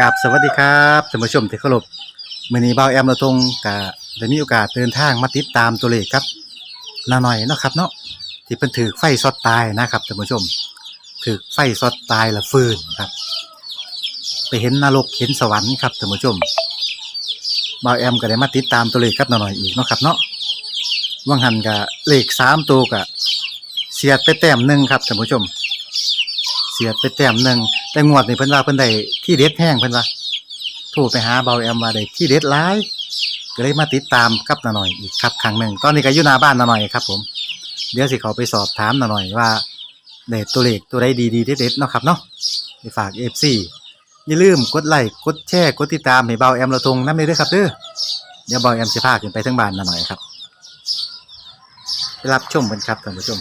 กับสวัสดีครับท่านผู้ชมที่เคารพมื้อนี้บ่าแอมเราทงก็ได้มีโอกาสเดินทางมาติดตามตัวเลขครับนาหน่อยเนาะครับเนาะที่เพิ่นถูกไฟช็อตตายนะครับท่านผู้ชมถูกไฟช็อตตายละฟื้นครับ ไปเห็นนรกเห็นสวรรค์ครับท่านผู้ชมบ่าแอมก็ได้มาติดตามตัวเลขกับนาหน่อยอีกเนาะครับเนาะว่างหันก็เลขสามตัวก็เสียดไปแต้มหนึ่งครับท่านผู้ชม เสียดไปแต้มหนึ่ง แต่งวดนี่เพิ่นว่าเพิ่นได้ที่เด็ดแห้งเพิ่นว่าโทรไปหาเบาแอมว่าได้ที่เด็ดหลายก็เลยมาติดตามกับนาหน่อยอีกครับครั้งหนึ่งตอนนี้ก็อยู่หน้าบ้านนาหน่อยครับ ผม เดี๋ยวสิเขาไปสอบถามนาหน่อยว่าได้ตัวเลขตัวใดดีๆเด็ดๆเนาะครับเนาะไปฝาก FC อย่าลืมกดไลค์กดแชร์กดติดตามให้เบาแอมเราทงนำเลยด้อครับเด้อเดี๋ยวเบาแอมสิพาขึ้นไปทั้งบ้านนาหน่อยครับไปรับชมกันครับท่านผู้ชม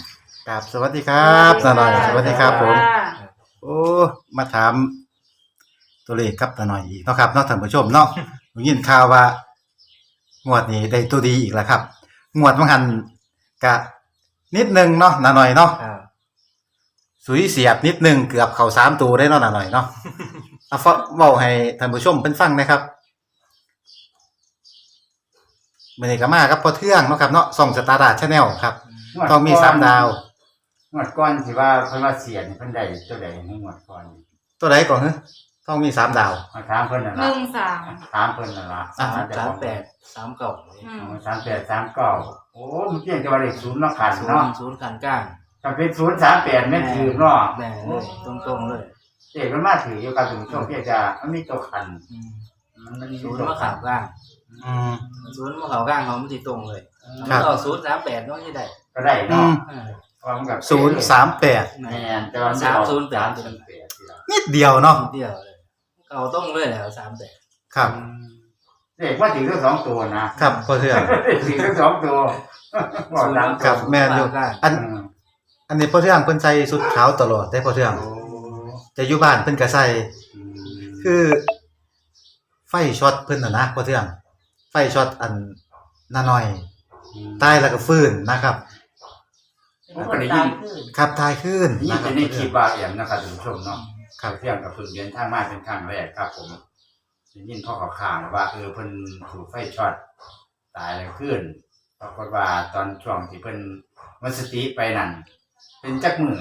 ครับสวัสดีครับนาหน่อย สวัสดีครับผม โอ้มาถามตัวเลขครับตาหน่อยอีกเนาะครับเนาะท่านผู้ชมเนาะผมยินข่าวว่างวดนี้ได้ตัวดีอีกแล้วครับงวดมังหันกะนิดนึงเนาะนาหน่อยเนาะครับสุยเสียบนิดนึงเกือบเข้าสามตัวได้เนาะนาหน่อยเนาะเอาฟเว้าให้ท่านผู้ชมเพิ่นฟังนะครับมื้อนี้ก็มาครับพอเทื่องเนาะครับเนาะส่องสตาร์ดาชาแนลครับ ต้องมีสามดาว งวดก่อนที่ว่าเพิ่นว่าเสียนี่เพิ่นได้ตัวใดในงวดก่อนตัวใดก่อนฮะต้องมีสามดาว มาถามเพิ่นน่ะหล่ะนึ่งสามถามเพิ่นน่ะล่ะอ่าสามสามแปดสามเก่าอืมสามแปดสามเก้าโอ้มันเพียงแต่ว่าเลขศูนย์เนาะขันศูนเนาะย์ศูนย์ขันก้างถ้าเป็นศูนย์สามแปดแม่นถือเนาะแน่เลยตรงตรงๆเลยเด็กมันมาถืออยู่กับถึงช่วงเพียงจะมันมีตัวขันอืมมันมันมีศูนย์ตัวมะขามก้างอืม ศูนย์มะขามก้างเขาไม่ติตรงเลยครัมับนต่อศูนย์สามแปดน้อยที่ได้ก็ได้อืเนาะมเออ ความกับศูนย์สามแปดแม่นแต่ว่าสามศูนย์แปด สามศูนย์แปดทีละนิดเดียวเนาะนิดเดียวเลยเก่าต้องเลยแหละสามแปดครับ เด็กว่าถือทั้งสองตัวนะครับพอเทื่องถือทั้งสองตัวบอกตามครับแม่นอยู่ก้างอันอันนี้พอเทื่องเพิ่นใส่ชุดขาวตลอดได้พอเทื่องโอ้จะอยู่บ้านเพิ่นก็ใส่อืมคือ ไฟช็อตเพิ่นน่ะนะพอเทื่องไฟช็อตอันนาน้อย ตายแล้วก็ฟื้นนะครับ ผมก็ได้ยิน ครับตายขึ้นนี่นะคเป็รับนในคลิปบาเอี่ยมนะครับท่านผู้ชมเนาะครับ เที่ยงกับเพิ่งเดินทางมาเป็นครั้งแรกครับผมได้ยินพ่อเขาข่าวว่าเออเพิ่นถูกไฟช็อตตายแล้วขึ้นปรากฏว่าตอนช่วงที่เพิ่นมันสติไปนั่นเป็นจักมือ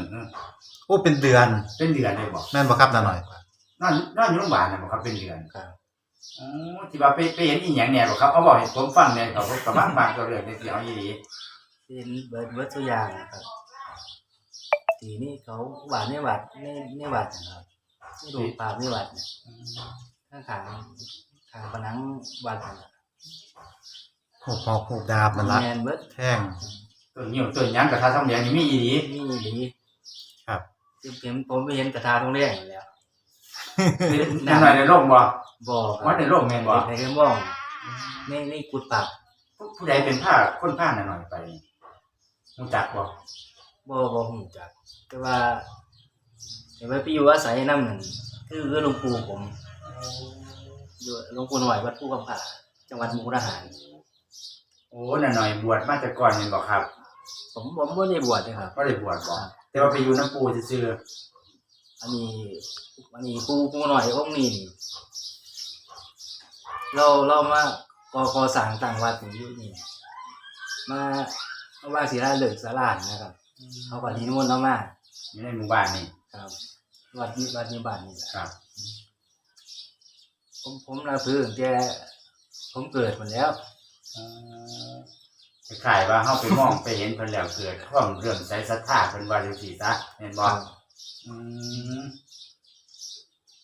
โอ้เป็นเดือนเป็นเดือนเลยบอกแม่นบ่ครับนาน้อย นอนนอนอยู่โรงพยาบาลน่ะบอกครับเป็นเดือนครับ อ๋อที่ว่าไปไปเห็นอีหยังแหน่บอกครับเอาบอกให้ผมฟังแหน่เขาก็กำลังบางตัวเรื่องในที่เอาอีหลี เป็นเบิร์ดเบิร์ดตัวอย่างนะครับทีนี้เขาหวานในหวัดในในหวัดนะครับนี่ดูปากในหวัดเนี่ยข้างขางขางผนังวัดนะครับหูหอกหูดาบมันละแมนเบิร์ดแท่งตัวนิ้วตัวหยังกระทะทองแดงนี่มีอีหลีนี่หลีครับคือผมผมไปเห็นกระทาตรงแรกอยู่แล้วนั่นหน่อยในโลกบ่บ่อว่าในโลกแม่นบ่ในกระม่องในในกุดปากผู้ผู้ใดเป็นผ้าคนผ้าหน่อยๆไป รู้จักบ่บ่บ่หูจักแต่ว่าเห็นว่าไปอยู่อาศัยน้ำนั่นคือคือหลวงปู่ผมอยู่หลวงปู่หน่อยวัดผู้กำผาจังหวัดมุกดาหาร โอ้น่ะหน่อยบวชมาแต่ก่อนเห็นบ่ครับผมผมไม่ได้บวชนะครับ ก็ได้บวชบ่แต่ว่าไปอยู่น้ำปูซื่ออันนี้อันนี้ปู่ปู่หน่อยองค์นี้นี่เราเรามากอกอสั่งต่างวัดอยู่นี่มา มาว่าศิลาเลิกสาลานนะครับเขาก็นิมนต์เรามาๆอยู่ในหมู่บ้านนี่ครับวัดนี้วัดนี้บ้านนี่แหละครับผมผมนาพื้นแต่ผมเกิดมาแล้วอ๋อคล้ายๆว่าเฮาไปมองไปเห็นเพิ่นแล้วเกิดความเรื่องใจศรัทธาเพิ่นว่าจังซี่ซะแม่นบ่ครับอืม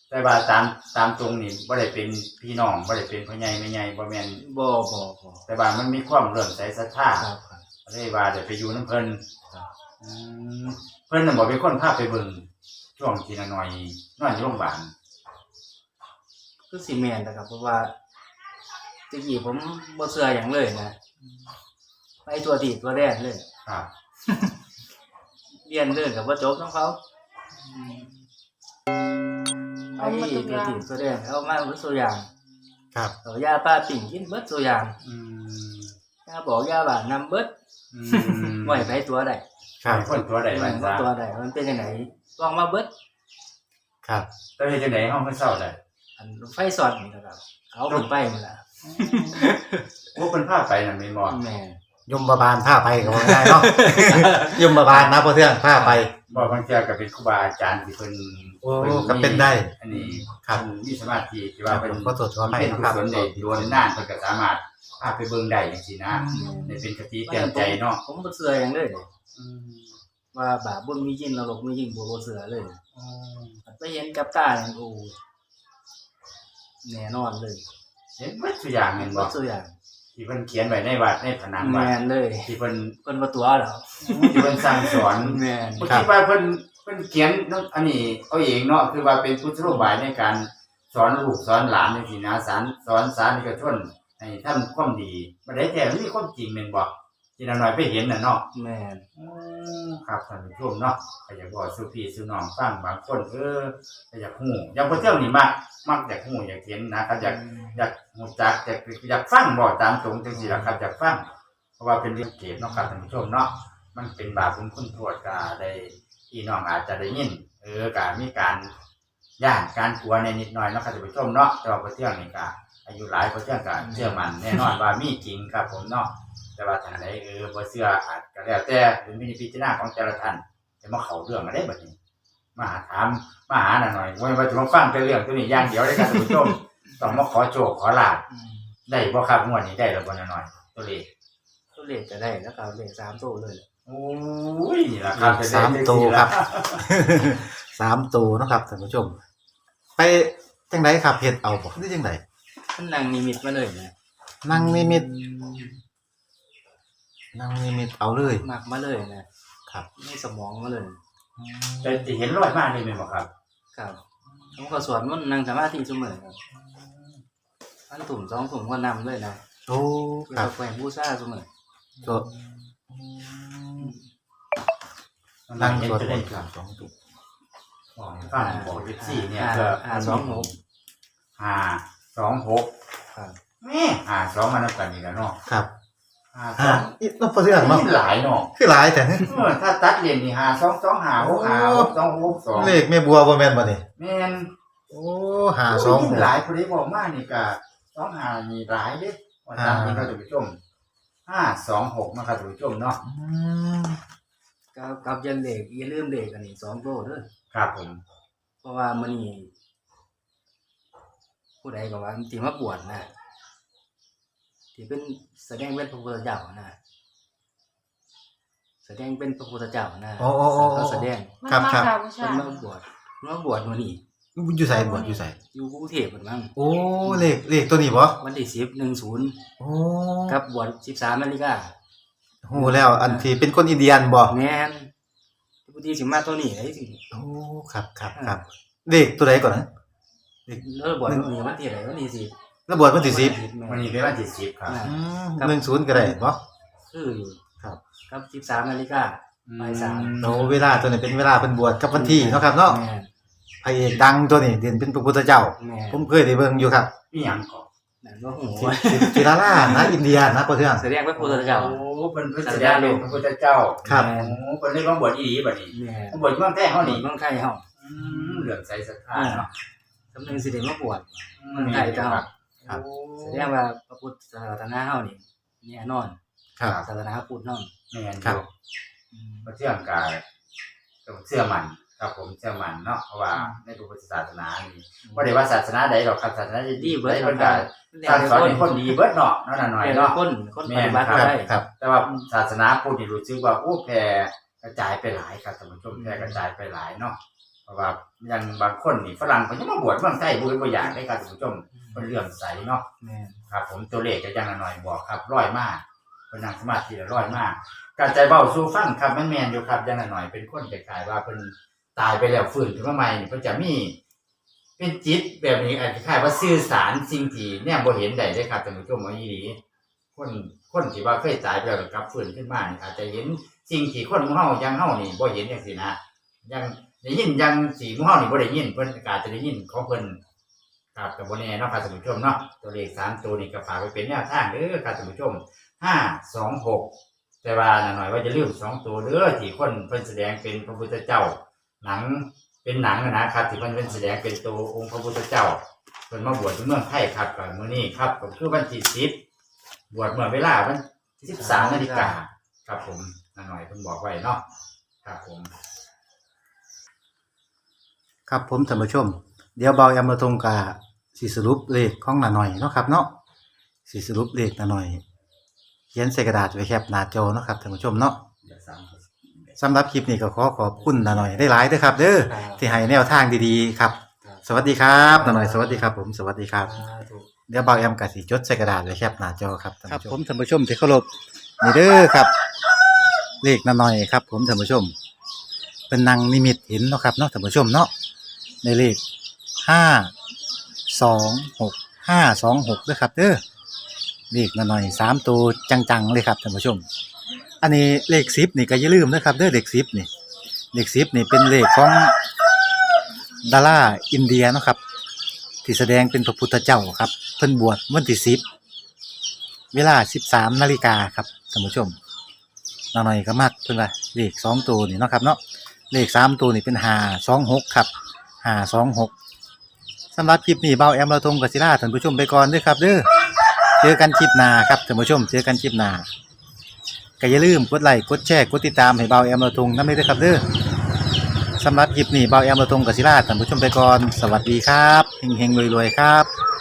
แต่ว่าตามตามตรงนี่บ่ได้เป็นพี่น้องบ่ได้เป็นพ่อใหญ่แม่ใหญ่บ่แม่นบ่บ่บ่แต่ว่ามันมีความเรื่องใจศรัทธาครับครับ เลยว่าได้ไปอยู่น้ำเพิ่นครับอืมเพิ่นน่ะบอกเป็นคนพาไปเบิ่งช่วงที่น้อยๆนอนอยู่โรงพยาบาลคือซีเมนต์นะครับ เพราะว่าตะกี้ผมบ่เชื่ออย่างเลยนะไปตัวตีตัวแรกเลย ครับเรียนเรื่องกับว่าจบน้องเขาไปตัวตีตัวแรกเอามาเบิดตัวอย่างครับเอายาป้าติ่งกินเบิดตัวอย่างอืมยาบอกยาบ้านนำเบิด อืมไว้ไปตัวใดครับคนตัวใดบ้างว่าซะตัวใดมันเป็นยังไงลองมาเบิดครับแต่เฮ็ดจังได๋เฮาเพิ่นเศร้าได้อันไฟสอดนี่นะครับเขาลงไปหมดละโอ้เพิ่นพาไปนั่นแม่นบ่แม่ยมบาลพาไปก็ว่าง่ายเนาะยมบาลนะพ่อเทืองพาไปบ่บางเทื่อก็เป็นครูบาอาจารย์ที่เพิ่นโอ้พิ่ก็เป็นได้ อันนี้ครับเพิ่นมีสมาธิที่ว่าเป็นก็ตรวจว่าไปเป็นนะกุครับศลได้โดนนานเพิ่นก็สามารถพาไปเบิ่งได้จังซี่นะได้เป็นคติเตือนใจเนาะผมบ่เชื่ออย่างเลยว่าบาปบุญมีจริงนรกมีจริงบ่บ่เชื่อเลยไปเห็นกับตาเนี่ยโอ้แน่นอนเลยเห็นวัตถุอย่างแม่นบ่บ่เชื่ออย่างที่เพิ่นเขียนไว้ในวัดในผนังวัดแม่นเลยที่เพิ่นเพิ่นบ่ตัวแล้วที่เพิ่นสร้างสอนแม่นผมคิดว่าเพิ่นเพิ่นเขียนอันนี้เอาเองเนาะคือว่าเป็นพุทธรูปบายในการสอนลูกสอนหลานในที่นาสารสอนสานิกชน ให้ทำความดีบ่ได้แต่มันมีความจริงแม่นบ่ที่น้อยไปเห็นน่ะเนาะแม่นอืมครับท่านผู้ชมเนาะก็อยากบอกสู่พี่สู่น้องฟังบางคนเออก็อยากฮู้อย่างพระเที่ยวนี่มักมักอยากฮู้อยากเห็นนะครับอยากอยากฮู้จักอยากอยากฟังบ่ตามตรงจังซี่ล่ะครับอยากฟังเพราะว่าเป็นเรื่องเกตเนาะครับท่านผู้ชมเนาะมันเป็นบาปบุญคุณโทษก็ได้พี่น้องอาจจะได้ยินเออก็มีการย่านการกลัวในนิดหน่อยเนาะครับท่านผู้ชมเนาะแต่ว่าพระเที่ยวนี่ก็ อายุหลายพระเที่ยวก็เชื่อมันแน่นอนว่ามีจริงครับผมเนาะแต่ว่าทางไหนเออบ่เชื่ออาจก็แล้วแต่เป็นวินิจพิจารณาของแต่ละท่านจะมาเข้าเรื่องมาได้บัดนี้มาหาถามมาหาหน่อยว่าว่าจะมาฟังแต่เรื่องตัวนี้อย่างเดียวได้ครับท่านผู้ชมต้องมาขอโชคขอลาบอืมได้บ่ครับงวดนี้ได้แล้วบ่หน่อยตัวเลขตัวเลขจะได้แล้วก็เลขสามตัวเลยโอ้ยนี่ล่ะครับสามตัวครับสามตัวเนาะครับท่านผู้ชม ไปจังไดครับเฮ็ดเอาบ่หรือจังได มันนั่งนิมิตมาเลยนะนั่งนิมิตนั่งนิมิตเอาเลยมักมาเลยนะครับ ในสมองมาเลย แต่จะเห็นรอยมากเลยแม่นบ่ครับ ครับผมก็สวดมันต์นั่งสมาธิเสมอครับอันถุ่มสองถุ่มก็นำเลยนะโอ้เพื่ครัอบแขวนบูชาเสมอสวดนั่งเห็นสวดตัวมเลนขต์ครับสองตุกบอกให้ฟังบอก14เนี่ยห้าเพื่อห้าสองหก ห้า สองหกครับ แม่ห้าสองมานำกันอีกแล้วเนาะครับห้าสอ่าองอีน้องพ่อเทืองเนาะนี่หลายเนาะคือหลายแต่ เออถ้าตัดเลนนี่หาสองสองหาหกหาหกสองหกสองเลขแม่บัวบ่แม่นบ่นี่แม่นโอ้หาสองหกหลายพอดีบอกมานี่ก็สองหานี่หลายเด้ว่าตามนี้อ่าเราจะไปชมห้าสองหกนะครับท่านผู้ชมเนาะอืมกับกับยันเลขอย่าลืมเลขอันนี้สองโลเด้อครับผมเพราะว่ามันนี่ ผู้ใดก็ว่าที่มาบวชนะที่เป็นแสดงเป็นพระพุทธเจ้านะแสดงเป็นพระพุทธเจ้านะโอ้โอ้โอ้เขาโอ้แสดงครับครับ มาบูเพิ่ชานมาบวชเพิ่นมาบวชมื้อนี้อยู่ไสบวชอยู่ไสอยู่กรุงเทพฯเพิ่นมั้งโอ้เลขเลขตัวนี้บ่วันที่10 10โอ้กับบวช13นาฬิกาโหแล้วอันที่เป็นคนอินเดียนบ่แม่นผู้ที่สิมาตัวนี้ได้สิโอ้ครับครับครับเลขตัวใดก่อนนะ แล้วบวชมื้อนี้วันที่ไหนวันที่สิบแล้วบวชวันที่สิบวันนี้เป็นวันที่สิบครับอ่าอืมหนึ่งศูนย์ก็ได้บ่คืออยู่ครับกับ13นาฬิกาบ่ายสามโอ้เวลาตัวนี้เป็นเวลาเป็นบวชกับวันที่เนาะครับเนาะแม่นพระเอกดังตัวนี้เด่นเป็นพระพุทธเจ้าแม่นผมเคยได้เบิ่งอยู่ครับมีหยังก่อนนั่นว่าหูศิศิลาล่านะอินเดียนะพ่อเทืองแสดงเป็นพระพุทธเจ้าโอ้เป็นพระแสดงเป็นพระพุทธเจ้าครับโอ้เป็นเรียกว่าบวชอีหลีบัดนี้แม่บวชเมืองแท้เฮาหนีนี่เมืองไทยเฮาอืมเหลืองใสศรัทธาเนาะ สำนึงสิได้มาบวชเมืองไทยเจ้าครับ แสดงว่าพระพุทธศาสนาเฮานี่แน่นอนครับศาสนาพุทธเนาะแม่นครับอืมมาเชื่อมกายต้องเชื่อมันครับผมเชื่อมันเนาะเพราะว่าในพระพุทธศาสนานี่ว่าได้ว่าศาสนาใดหรอกครับศาสนาใดดีเบิดเพิ่นก็สร้างสอนให้คนดีเบิดเนาะนั่นน่ะหน่อยแม่นเนาะ คนคนปแม่นฏิบัติครับได้ ครับ แต่ว่าศาสนาพุทธนี่รู้สึกว่าโอ้แพร่กระจายไปหลายครับท่านผู้ชมแพร่กระจายไปหลายเนาะ เพราะว่าอย่างบางคนนี่ฝรั่งเพิ่นยังมาบวชเมืองไทยบ่บ่อยากได้ครับท่านผู้ชมเพิ่นเลื่อมใสเนาะแม่นครับ ผมตัวเลขก็ยังละหน่อยบอกครับร้อยมากเป็นนั่งสมาธิแล้วร้อยมากการใจเบาสู้ฟังครับแม่นแมนอยู่ครับยังละหน่อยเป็นคนคล้ายๆว่าเป็นตายไปแล้วฟื้นขึ้นมาใหม่นี่เพิ่นจะมี เป็นจิตแบบนี้อาจจะคล้ายว่าสื่อสารสิ่งที่เนี่ยบ่เห็นได้เลยครับท่านผู้ชมว่าอีหลีคนคนที่ว่าเคยตายไปแล้วกลับฟื้นขึ้นมานี่อาจจะเห็นสิ่งที่คนหมู่เฮายังเฮานี่บ่เห็นจังซี่นะยัง ได้ยินยังสีมู่เฮานี่บ่ได้ยินเพิ่นกาจจะได้ยินของเพิ่นครับกับโบแน่เนาะครับท่านผู้ชมเนาะตัวเลขสามตัวนี่ก็ฝากไปเป็นแนวทางเด้อครับท่านผู้ชมห้าสองหกแต่ว่าหน่อยว่าจะเลืมสองตัวเด้อที่คนเพิ่นแสดงเป็นพระพุทธเจ้า หนังเป็นหนังนะครับที่เพิ่นเป็นแสดงเป็นตัวองค์พระพุทธเจ้าเพิ่นมาบวชที่เมืองไทยครับกับมื้อนี้ครับก็คือวันที่10บวชเมื่อเวลาวันที่13นาฬิกาครับผมน้าหน่อยเพิ่นบอกไว้เนาะครับผม ครับผมท่านผู้ชม เดี๋ยวเบาแอมมาตรงกาสิสรุปเลขของนาหน่อยเนาะครับเนาะสิสรุปเลขนาหน่อย เขียนใส่กระดาษไว้แคปหน้าจอเนาะครับท่านผู้ชมเนาะเดี๋ยวสามสำหรับคลิปนี้ก็ขอขอบคุณนาหน่อยได้หลายเด้อครับ เด้อครับที่ให้แนวทางดีๆครับครับสวัสดีครับนาหน่อยสวัสดีครับ ผมสวัสดีครับสาธุเดี๋ยวเบาแอมกสิจดใส่กระดาษไว้แคปหน้าจอครับครับผมท่านผู้ชมที่เคารพนี่เด้อครับ เลขนาหน่อยครับ ผมท่านผู้ชมเป็นนางนิมิตเห็นเนาะครับเนาะท่านผู้ชมเนาะ ในเลขห้าสองหกห้าสองหกด้วยครับเด้อเลขหน่อยสามตัวจังๆเลยครับท่านผู้ชม อันนี้เลขสิบนี่ก็อย่าลืมนะครับเด้อเลขสิบนี่เลขสิบนี่เป็นเลขของดาราอินเดียนะครับ ที่แสดงเป็นพระพุทธเจ้าครับ เพิ่นบวชวันที่สิบเวลาสิบสามนาฬิกาครับท่านผู้ชมหน่อยก็มักเพิ่นว่าเลขสองตัวนี่นะครับเนาะเลขสามตัวนี่เป็นหาสองหกครับ ห้าสองหกสำหรับคลิปนี้เบาแอมเราทงกับศิลาท่านผู้ชมไปก่อนด้วยครับเด้อเจอกันคลิปหน้าครับท่านผู้ชมเจอกันคลิปหน้าก็อย่าลืมกดไลค์กดแชร์กดติดตามให้เบาแอมเราทงนั่นเลยด้อครับเด้อสำหรับคลิปนี้เบาแอมเราทงกับศิลาท่านผู้ชมไปก่อนสวัสดีครับเฮงเฮงรวยๆครับ